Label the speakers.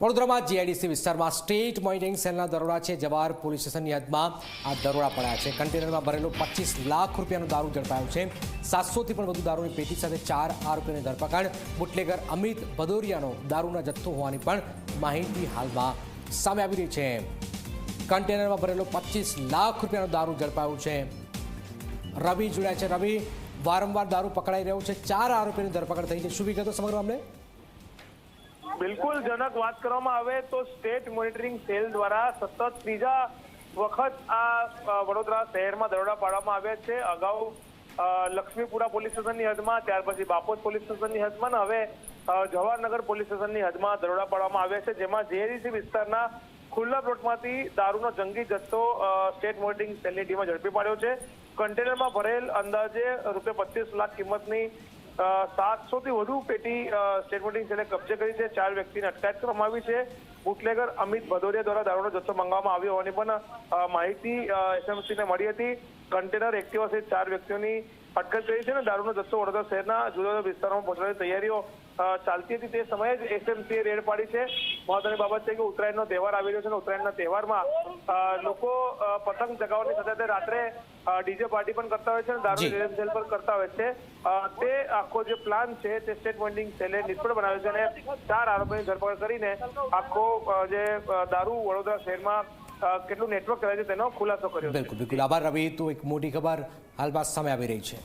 Speaker 1: વડોદરામાં જીઆઈડીસી વિસ્તારમાં state monitoring સેલના દરોડા છે. જવાહર પોલીસ સ્ટેશનની હદમાં આ દરોડા પડ્યા છે. કન્ટેનરમાં ભરેલો પચીસ લાખ રૂપિયાનો દારૂ ઝડપાયો છે. સાતસોથી પણ વધુ દારૂની પેટી સાથે ચાર આરોપીની ધરપકડ. બુટલેગર અમિત ભદોરિયાનો દારૂના જથ્થો હોવાની પણ માહિતી હાલમાં સામે આવી રહી છે. કન્ટેનરમાં ભરેલો પચીસ લાખ રૂપિયાનો દારૂ ઝડપાયો છે. રવિ જોડાયા છે. રવિ, વારંવાર દારૂ પકડાઈ રહ્યો છે. ચાર આરોપીની ધરપકડ થઈ છે. શું વિગતો સમગ્ર મામલે
Speaker 2: બિલકુલ જનક વાત કરવામાં આવે તો સ્ટેટ મોનિટરિંગ સેલ દ્વારા સતત ત્રીજા વખત આ વડોદરા શહેરમાં દરોડા પાડવામાં આવ્યા છે. અગાઉ લક્ષ્મીપુરા પોલીસ સ્ટેશનની હદમાં, ત્યાર પછી બાપોદ પોલીસ સ્ટેશનની હદમાં હવે જવાહરનગર પોલીસ સ્ટેશનની હદમાં દરોડા પાડવામાં આવ્યા છે, જેમાં જેડીસી વિસ્તારના ખુલ્લા પ્લોટમાંથી દારૂનો જંગી જથ્થો સ્ટેટ મોનિટરિંગ સેલની ટીમે ઝડપી પાડ્યો છે. કન્ટેનરમાં ભરેલ અંદાજે રૂપિયા પચીસ લાખ કિંમતની સાતસો થી વધુ પેટી સ્ટેટ મોનિટરિંગ સેલે કબજે કરી છે, ચાર વ્યક્તિને અટકાયત કરવામાં આવી છે. બુટલેગર અમિત ભદોરિયા દ્વારા દારૂનો જથ્થો મંગાવવામાં આવ્યો હોવાની પણ માહિતી એસએમસીને મળી હતી. કન્ટેનર એક્ટિવા સહિત ચાર વ્યક્તિઓની અટકાયત કરી છે અને દારૂનો જથ્થો વડોદરા શહેરના જુદા જુદા વિસ્તારોમાં પહોંચવાની તૈયારીઓ ચાલતી હતી તે સમયે જ એસએમસીએ રેડ પાડી છે. મહત્વની બાબત છે કે ઉત્તરાયણનો તહેવાર આવી રહ્યો છે અને ઉત્તરાયણના તહેવારમાં લોકો પતંગ ચગાવવાની સાથે રાત્રે ડીજે પાર્ટી પણ કરતા હોય છે અને દારૂ
Speaker 1: રેલમ
Speaker 2: સેલ પણ કરતા હોય છે. તે આખો જે પ્લાન છે તે સ્ટેટ મોનિટરિંગ સેલે નિષ્ફળ બનાવ્યો છે અને ચાર આરોપીની ધરપકડ કરીને આખો જે દારૂ વડોદરા શહેરમાં કેટલું નેટવર્ક કરાય છે તેનો ખુલાસો કર્યો
Speaker 1: બિલકુલ બિલકુલ. આભાર રવિ તો એક મોટી ખબર. હાલ બાદ સામે આવી રહી છે.